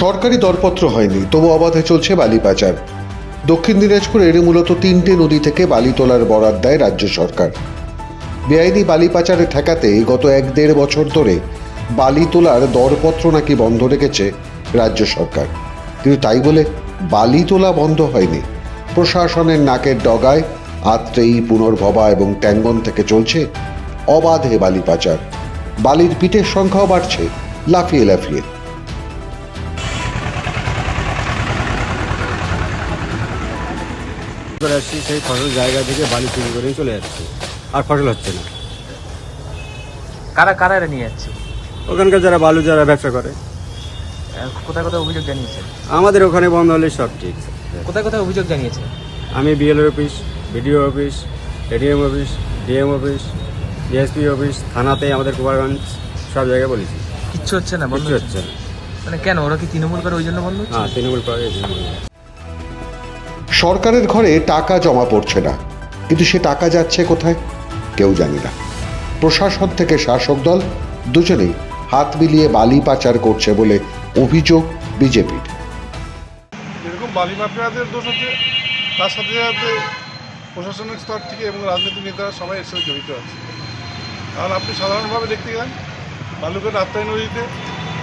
সরকারি দরপত্র হয়নি, তবু অবাধে চলছে বালি পাচার। দক্ষিণ দিনাজপুরের মূলত তিনটে নদী থেকে বালি তোলার বরাদ দেয় রাজ্য সরকার। বেআইনি বালি পাচারে ঠেকাতে গত এক দেড় বছর ধরে বালি তোলার দরপত্র নাকি বন্ধ রেখেছে রাজ্য সরকার। কিন্তু তাই বলে বালি তোলা বন্ধ হয়নি। প্রশাসনের নাকের ডগায় আত্রেই পুনর্ভবা এবং ট্যাঙ্গন থেকে চলছে অবাধে বালি পাচার। বালির পিঠের সংখ্যাও বাড়ছে, লাফিয়ে লাফিয়ে। করে আসছি সেই ফসল জায়গা থেকে বালি চুরি করেই চলে যাচ্ছে। আর ফসল হচ্ছে না। কারা কারা এরা নিয়ে যাচ্ছে? ওখানকার যারা বালু যারা ব্যবসা করে। কোথায় কোথায় অভিযোগ জানিয়েছে আমাদের ওখানে বন্ধ হলে সব ঠিক। কোথায় কোথায় অভিযোগ জানিয়েছে আমি BLO office BDO office ADM office DM office DSP office থানাতে আমাদের কুমারগঞ্জ সব জায়গায় বলেছি। কিচ্ছু হচ্ছে না বন্ধ কিছু হচ্ছে না? মানে কেন ওরা কি তৃণমূল করে ওই জন্য বন্ধ হচ্ছে? হ্যাঁ তৃণমূল করে। সরকারের ঘরে টাকা জমা পড়ছে না। কিন্তু সে টাকা যাচ্ছে কোথায়? কেউ জানি না। প্রশাসন থেকে শাসক দল দুজনেই হাত মিলিয়ে বালি পাচার করছে বলে অভিযোগ বিজেপির। এরকম বালি মাফিয়াদের দোষ হচ্ছে তার সাথে সাথে প্রশাসনিক স্তর থেকে এবং রাজনৈতিক নেতারা সবাই এর সাথে জড়িত আছে। কারণ আপনি সাধারণভাবে দেখতে যান বালুঘাট আত্মাই নদীতে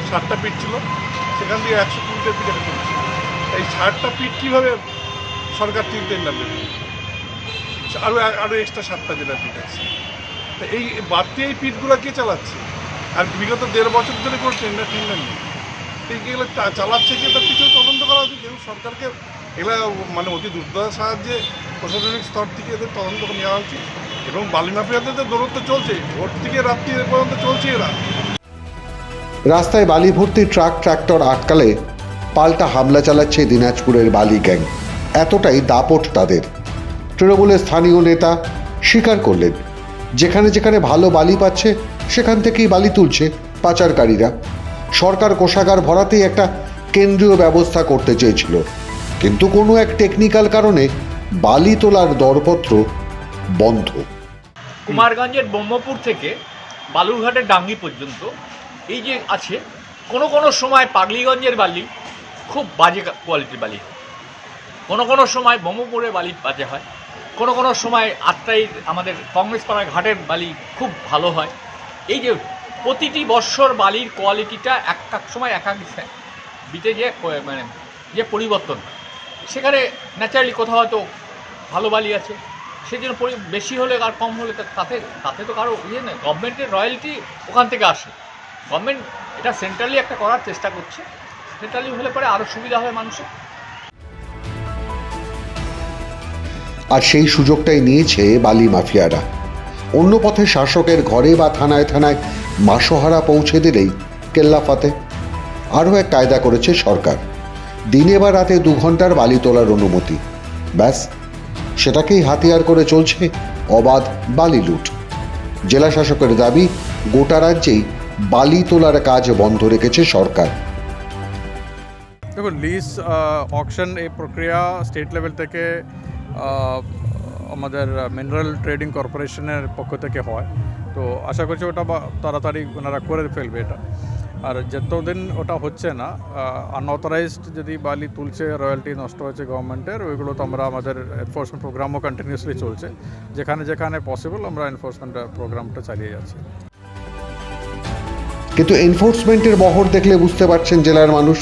ষাটটা পিট ছিল, সেখান থেকে একশো কুড়িটা পিট একটা এই ষাটটা পিট কীভাবে সরকার তিন তিন না দেবে। আরও আরও এক্সট্রা সাতটা যেটা পিট আছে। তো এই বাড়তি এই পিটগুলো কে চালাচ্ছে? আর বিগত দেড় বছর ধরে কোনো টেন্ডার টেন্ডার নেই। এইগুলো চালাচ্ছে কি? তার কিছু তদন্ত করা উচিত। এবং সরকারকে এগুলা মানে অতি দ্রুততার সাহায্যে প্রশাসনিক স্তর থেকে এদের তদন্ত নেওয়া উচিত। এবং বালি মাফিয়াদের তো দৌড়ত্ব চলছে। ভোট থেকে রাত্রি পর্যন্ত চলছে এরা। রাস্তায় বালি ভর্তি ট্রাক, ট্রাক্টর আটকালে পাল্টা হামলা চালাচ্ছে দিনাজপুরের বালি গ্যাং। এতটাই দাপট তাদের। তৃণমূলের স্থানীয় নেতা স্বীকার করলেন, যেখানে যেখানে ভালো বালি পাচ্ছে, সেখান থেকেই বালি তুলছে পাচারকারীরা। সরকার কোষাগার ভরাতেই একটা কেন্দ্রীয় ব্যবস্থা করতে চেয়েছিল। কিন্তু কোনো এক টেকনিক্যাল কারণে বালি তোলার দরপত্র বন্ধ। কুমারগঞ্জের ব্রহ্মপুর থেকে বালুরঘাটের ডাঙ্গি পর্যন্ত এই যে আছে, কোনো কোনো সময় পাগলিগঞ্জের বালি খুব বাজে কোয়ালিটির বালি হয়। কোনো কোনো সময় ব্রহ্মপুরের বালি বাজে হয়, কোনো কোনো সময় আত্রাই আমাদের কংগ্রেস পাড়ার ঘাটের বালি খুব ভালো হয়। এই যে প্রতিটি বৎসর বালির কোয়ালিটিটা এক এক সময় এক এক বিটে যে মানে যে পরিবর্তন। সেখানে ন্যাচারালি কোথাও হয়তো ভালো বালি আছে সেই জন্য বেশি হলে আর কম হলে তাতে তাতে তো কারও ইয়ে নেই। গভর্নমেন্টের রয়্যালটি ওখান থেকে আসে। গভর্নমেন্ট এটা সেন্ট্রালি একটা করার চেষ্টা করছে। সেন্ট্রালি হলে পরে আরও সুবিধা হয় মানুষের। আর সেই সুযোগটাই নিয়েছে বালি মাফিয়ারা। অন্য পথে শাসকের ঘরে বা থানায় থানায় মাসোহারা পৌঁছে দিলেই কেল্লাফাতে আরও এক কায়দা করেছে সরকার। দিনে বা রাতে দু ঘণ্টার বালি তোলার অনুমতি। ব্যাস, সেটাকেই হাতিয়ার করে চলছে অবাধ বালি লুট। জেলা শাসকের দাবি, গোটা রাজ্যেই বালি তোলার কাজ বন্ধ রেখেছে সরকার। দেখুন লিজ অকশন এই প্রক্রিয়া স্টেট লেভেল থেকে আমাদের মিনারেল ট্রেডিং কর্পোরেশনের পক্ষ থেকে হয়। তো আশা করছি ওটা তাড়াতাড়ি ওনারা করে ফেলবে এটা। আর যতদিন ওটা হচ্ছে না আনঅথরাইজড যদি বালি তুলছে রয়্যালটি নষ্ট হচ্ছে গভর্নমেন্টের ওইগুলো তো আমরা আমাদের এনফোর্সমেন্ট প্রোগ্রামও কন্টিনিউসলি চলছে। যেখানে যেখানে পসিবল আমরা এনফোর্সমেন্ট প্রোগ্রামটা চালিয়ে যাচ্ছি। কিন্তু এনফোর্সমেন্টের বহর দেখলে বুঝতে পারছেন জেলার মানুষ।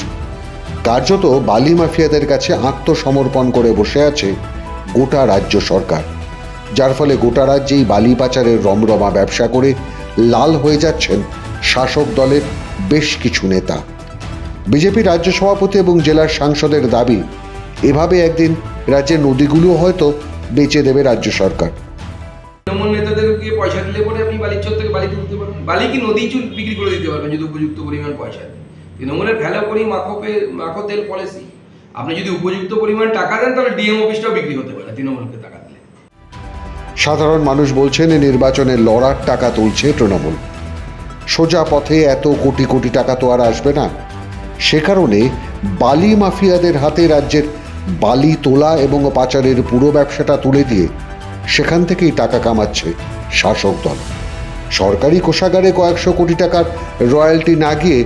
কার্যত বালি মাফিয়াদের কাছে আত্মসমর্পণ করে বসে আছে গোটা রাজ্য সরকার। যার ফলে গোটা রাজ্যেই বালি পাচারের রমরমা ব্যবসা করে লাল হয়ে যাচ্ছেন শাসক দলের বেশ কিছু নেতা। বিজেপি রাজ্য সভাপতি এবং জেলার সাংসদের দাবি, এভাবে একদিন রাজ্যের নদীগুলো হয়তো বেঁচে দেবে রাজ্য সরকার। তৃণমূল পয়সা দিলে পরে আপনি বালির চর থেকে বালি তুলতে পারবেন। বালি কি নদী চুল বিক্রি করে দিতে পারবেন যদি উপযুক্ত পরিমাণ পয়সা তৃণমূলের ভ্যালো করি মাখপে মাখো তেল পলিসি। আপনি যদি উপযুক্ত পরিমাণ টাকা দেন, তাহলে ডিএম অফিসটাও বিক্রি হতে পারে, তৃণমূলকে টাকা দিলে। সাধারণ মানুষ বলছেন এই নির্বাচনে লড়ার টাকা তুলছে তৃণমূল। সোজা পথে এত কোটি কোটি টাকা তো আর আসবে না। সে কারণে বালি মাফিয়াদের হাতে রাজ্যের বালি তোলা এবং পাচারের পুরো ব্যবসাটা তুলে দিয়ে সেখান থেকেই টাকা কামাচ্ছে শাসক দল। সরকারি কোষাগারে কয়েকশো কোটি টাকার রয়্যালটি না গিয়ে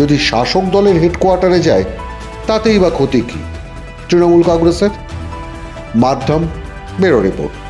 যদি শাসক দলের হেডকোয়ার্টারে যায় তাতেই বা ক্ষতি কি? তৃণমূল কংগ্রেসের মাধ্যম বেরো রিপোর্ট।